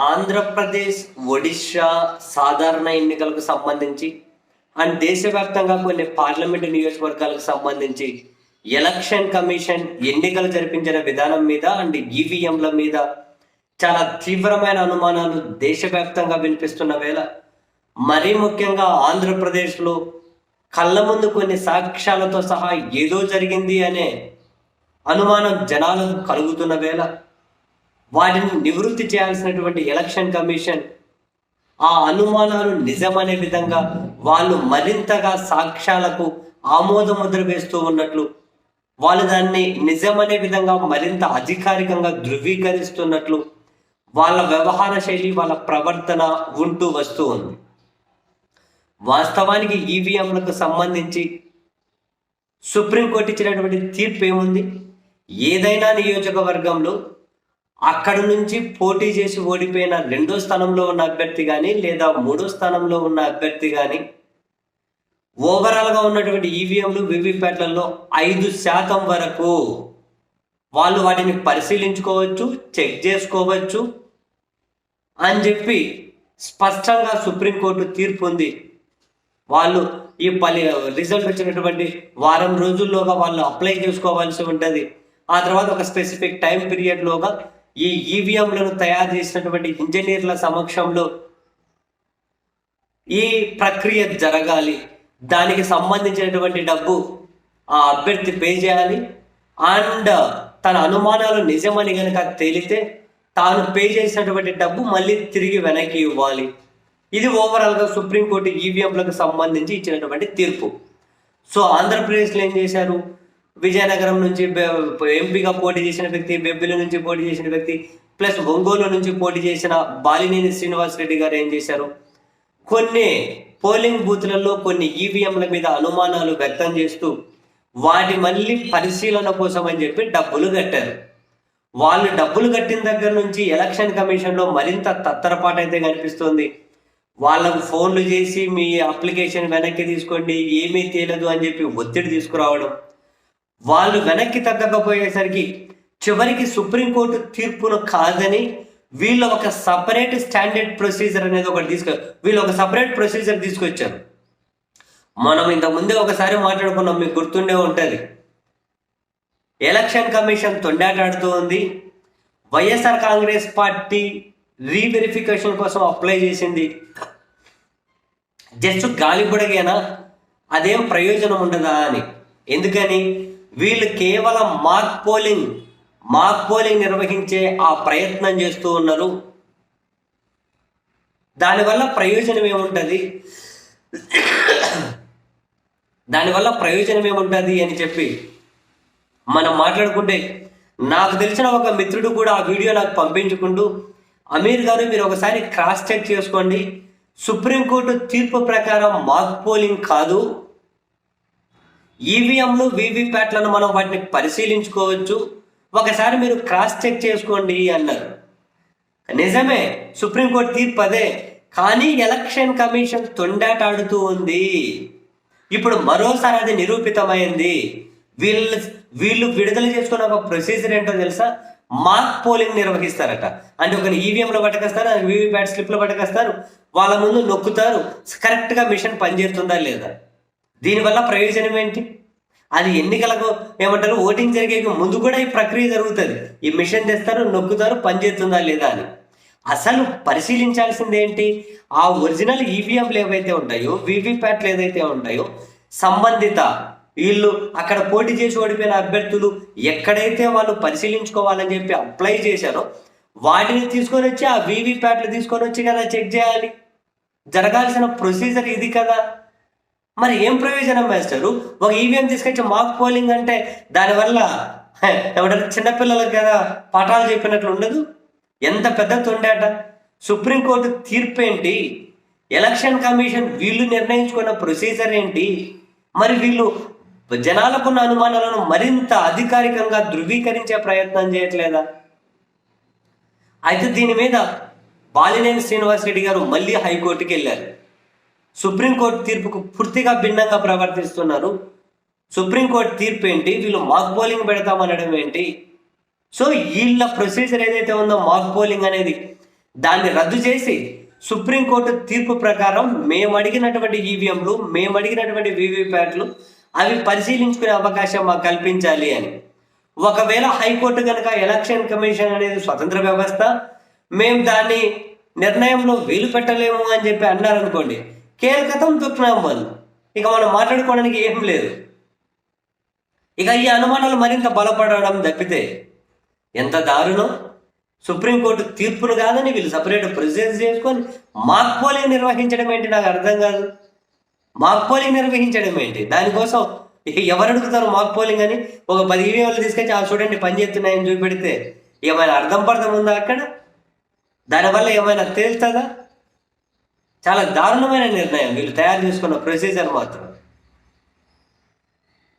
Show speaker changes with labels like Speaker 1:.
Speaker 1: ఆంధ్రప్రదేశ్ ఒడిశా సాధారణ ఎన్నికలకు సంబంధించి అండ్ దేశవ్యాప్తంగా కొన్ని పార్లమెంటు నియోజకవర్గాలకు సంబంధించి ఎలక్షన్ కమిషన్ ఎన్నికలు జరిపించిన విధానం మీద అండ్ ఈవీఎంల మీద చాలా తీవ్రమైన అనుమానాలు దేశవ్యాప్తంగా వినిపిస్తున్న వేళ మరీ ముఖ్యంగా ఆంధ్రప్రదేశ్లో కళ్ళ ముందు కొన్ని సాక్ష్యాలతో సహా ఏదో జరిగింది అనే అనుమానం జనాలకు కలుగుతున్న వేళ వాటిని నివృత్తి చేయాల్సినటువంటి ఎలక్షన్ కమిషన్ ఆ అనుమానాలు నిజమనే విధంగా వాళ్ళు మరింతగా సాక్ష్యాలకు ఆమోదముద్ర వేస్తూ ఉన్నట్లు వాళ్ళు దాన్ని నిజమనే విధంగా మరింత అధికారికంగా ధృవీకరిస్తున్నట్లు వాళ్ళ వ్యవహార శైలి వాళ్ళ ప్రవర్తన ఉంటూ వస్తూ ఉంది. వాస్తవానికి ఈవీఎంలకు సంబంధించి సుప్రీంకోర్టు ఇచ్చినటువంటి తీర్పు ఏముంది? ఏదైనా నియోజకవర్గంలో అక్కడ నుంచి పోటీ చేసి ఓడిపోయిన రెండో స్థానంలో ఉన్న అభ్యర్థి కానీ లేదా మూడో స్థానంలో ఉన్న అభ్యర్థి కానీ ఓవరాల్గా ఉన్నటువంటి ఈవీఎంలు వివిప్యాట్లలో ఐదు శాతం వరకు వాళ్ళు వాటిని పరిశీలించుకోవచ్చు చెక్ చేసుకోవచ్చు అని చెప్పి స్పష్టంగా సుప్రీంకోర్టు తీర్పు ఉంది. వాళ్ళు ఈ పలి రిజల్ట్ వచ్చినటువంటి వారం రోజుల్లోగా వాళ్ళు అప్లై చేసుకోవాల్సి ఉంటుంది. ఆ తర్వాత ఒక స్పెసిఫిక్ టైం పీరియడ్లోగా ఈ ఈవీఎంలను తయారు చేసినటువంటి ఇంజనీర్ల సమక్షంలో ఈ ప్రక్రియ జరగాలి. దానికి సంబంధించినటువంటి డబ్బు ఆ అభ్యర్థి పే చేయాలి. అండ్ తన అనుమానాలు నిజమని కనుక తేలితే తాను పే చేసినటువంటి డబ్బు మళ్ళీ తిరిగి వెనక్కి ఇవ్వాలి. ఇది ఓవరాల్గా సుప్రీంకోర్టు ఈవీఎంలకు సంబంధించి ఇచ్చినటువంటి తీర్పు. సో ఆంధ్రప్రదేశ్లో ఏం చేశారు? విజయనగరం నుంచి బె- ఎంపీగా పోటీ చేసిన వ్యక్తి బెబ్బిలి నుంచి పోటీ చేసిన వ్యక్తి ప్లస్ ఒంగోలు నుంచి పోటీ చేసిన బాలినేని శ్రీనివాస్ రెడ్డి గారు ఏం చేశారు? కొన్ని పోలింగ్ బూత్లలో కొన్ని ఈవీఎంల మీద అనుమానాలు వ్యక్తం చేస్తూ వాటి మళ్ళీ పరిశీలన కోసం అని చెప్పి డబ్బులు కట్టారు. వాళ్ళు డబ్బులు కట్టిన దగ్గర నుంచి ఎలక్షన్ కమిషన్లో మరింత తత్తరపాటు అయితే కనిపిస్తుంది. వాళ్ళకు ఫోన్లు చేసి మీ అప్లికేషన్ వెనక్కి తీసుకోండి ఏమీ తేలదు అని చెప్పి ఒత్తిడి తీసుకురావడం. వాళ్ళు వెనక్కి తగ్గకపోయేసరికి చివరికి సుప్రీంకోర్టు తీర్పును కాదని వీళ్ళు ఒక సపరేట్ స్టాండర్డ్ ప్రొసీజర్ అనేది ఒకటి తీసుకు వీళ్ళు ఒక సపరేట్ ప్రొసీజర్ తీసుకొచ్చారు. మనం ఇంతకుముందే ముందే ఒకసారి మాట్లాడుకున్నాం మీకు గుర్తుండే ఉంటుంది. ఎలక్షన్ కమిషన్ తొండాటాడుతూ ఉంది. Y S R Congress party reverification కోసం అప్లై చేసింది. జస్ట్ గాలి అదేం ప్రయోజనం ఉండదా అని. ఎందుకని? వీళ్ళు కేవలం మాక్ పోలింగ్ మాక్ పోలింగ్ నిర్వహించే ఆ ప్రయత్నం చేస్తూ ఉన్నారు. దానివల్ల ప్రయోజనం ఏముంటుంది? దానివల్ల ప్రయోజనం ఏముంటుంది అని చెప్పి మనం మాట్లాడుకుంటే నాకు తెలిసిన ఒక మిత్రుడు కూడా ఆ వీడియో నాకు పంపించుకుంటూ అమీర్ గారు మీరు ఒకసారి క్రాస్ చెక్ చేసుకోండి. సుప్రీంకోర్టు తీర్పు ప్రకారం మాక్ పోలింగ్ కాదు. ఈవీఎంలు వీవీప్యాట్లను మనం వాటిని పరిశీలించుకోవచ్చు. ఒకసారి మీరు క్రాస్ చెక్ చేసుకోండి అన్నారు. నిజమే సుప్రీంకోర్టు తీర్పు అదే. కానీ ఎలక్షన్ కమిషన్ తొండాటాడుతూ ఉంది. ఇప్పుడు మరోసారి అది నిరూపితమైంది. వీళ్ళు వీళ్ళు విడుదల చేసుకున్న ఒక ప్రొసీజర్ ఏంటో తెలుసా? మార్క్ పోలింగ్ నిర్వహిస్తారట. అంటే ఒక ఈవీఎంలో పట్టుకొస్తారు వీవీప్యాట్ స్లిప్లో పట్టుకొస్తారు వాళ్ళ ముందు నొక్కుతారు. కరెక్ట్గా మిషన్ పనిచేస్తుందా లేదా? దీనివల్ల ప్రయోజనం ఏంటి? అది ఎన్నికలకు ఏమంటారు? ఓటింగ్ జరిగే ముందు కూడా ఈ ప్రక్రియ జరుగుతుంది. ఈ మిషన్ తెస్తారు నొక్కుతారు పనిచేస్తుందా లేదా అని. అసలు పరిశీలించాల్సింది ఏంటి? ఆ ఒరిజినల్ ఈవీఎంలు ఏవైతే ఉంటాయో వివిప్యాట్లు ఏదైతే ఉంటాయో సంబంధిత వీళ్ళు అక్కడ పోటీ చేసి ఓడిపోయిన అభ్యర్థులు ఎక్కడైతే వాళ్ళు పరిశీలించుకోవాలని చెప్పి అప్లై చేశారో వాటిని తీసుకొని వచ్చి ఆ వివిప్యాట్లు తీసుకొని వచ్చి కదా చెక్ చేయాలి. జరగాల్సిన ప్రొసీజర్ ఇది కదా. మరి ఏం ప్రయోజనం వేస్తారు ఒక ఈవీఎం తీసుకొచ్చి మాక్ పోలింగ్ అంటే దానివల్ల ఎవడన్నా చిన్నపిల్లలకు కదా పాఠాలు చెప్పినట్లు ఉండదు? ఎంత పెద్ద తొండాట? సుప్రీంకోర్టు తీర్పు ఏంటి? ఎలక్షన్ కమిషన్ వీళ్ళు నిర్ణయించుకున్న ప్రొసీజర్ ఏంటి? మరి వీళ్ళు జనాలకున్న అనుమానాలను మరింత అధికారికంగా ధృవీకరించే ప్రయత్నం చేయట్లేదా? అయితే దీని మీద బాలినేని శ్రీనివాస్ రెడ్డి గారు మళ్ళీ హైకోర్టుకి వెళ్ళారు. సుప్రీంకోర్టు తీర్పుకు పూర్తిగా భిన్నంగా ప్రవర్తిస్తున్నారు. సుప్రీంకోర్టు తీర్పు ఏంటి? వీళ్ళు మాక్ బౌలింగ్ పెడతామనడం ఏంటి? సో వీళ్ళ ప్రొసీజర్ ఏదైతే ఉందో మాక్ బౌలింగ్ అనేది దాన్ని రద్దు చేసి సుప్రీంకోర్టు తీర్పు ప్రకారం మేము అడిగినటువంటి ఈవీఎంలు మేము అడిగినటువంటి వీవీప్యాట్లు అవి పరిశీలించుకునే అవకాశం మాకు కల్పించాలి అని. ఒకవేళ హైకోర్టు కనుక ఎలక్షన్ కమిషన్ అనేది స్వతంత్ర వ్యవస్థ మేము దాన్ని నిర్ణయంలో వీలు పెట్టలేము అని చెప్పి అన్నారనుకోండి కేల్కతం దుఃఖనామాలు ఇక మనం మాట్లాడుకోవడానికి ఏం లేదు. ఇక ఈ అనుమానాలు మరింత బలపడడం తప్పితే ఎంత దారుణం? సుప్రీంకోర్టు తీర్పును కాదని వీళ్ళు సపరేట్ ప్రొసీజర్ చేసుకొని మాక్ పోలింగ్ నిర్వహించడం ఏంటి నాకు అర్థం కాదు. మాక్ పోలింగ్ నిర్వహించడం ఏంటి? దానికోసం ఎవరు అడుగుతారు మాక్ పోలింగ్ అని? ఒక పది ఈవీఎంలు తీసుకొచ్చి ఆ చూడండి పని చేస్తున్నాయని చూపెడితే ఏమైనా అర్థం పర్థం ఉందా అక్కడ? దానివల్ల ఏమైనా తేలుతుందా? చాలా దారుణమైన నిర్ణయం వీళ్ళు తయారు చేసుకున్న ప్రొసీజర్ మాత్రం.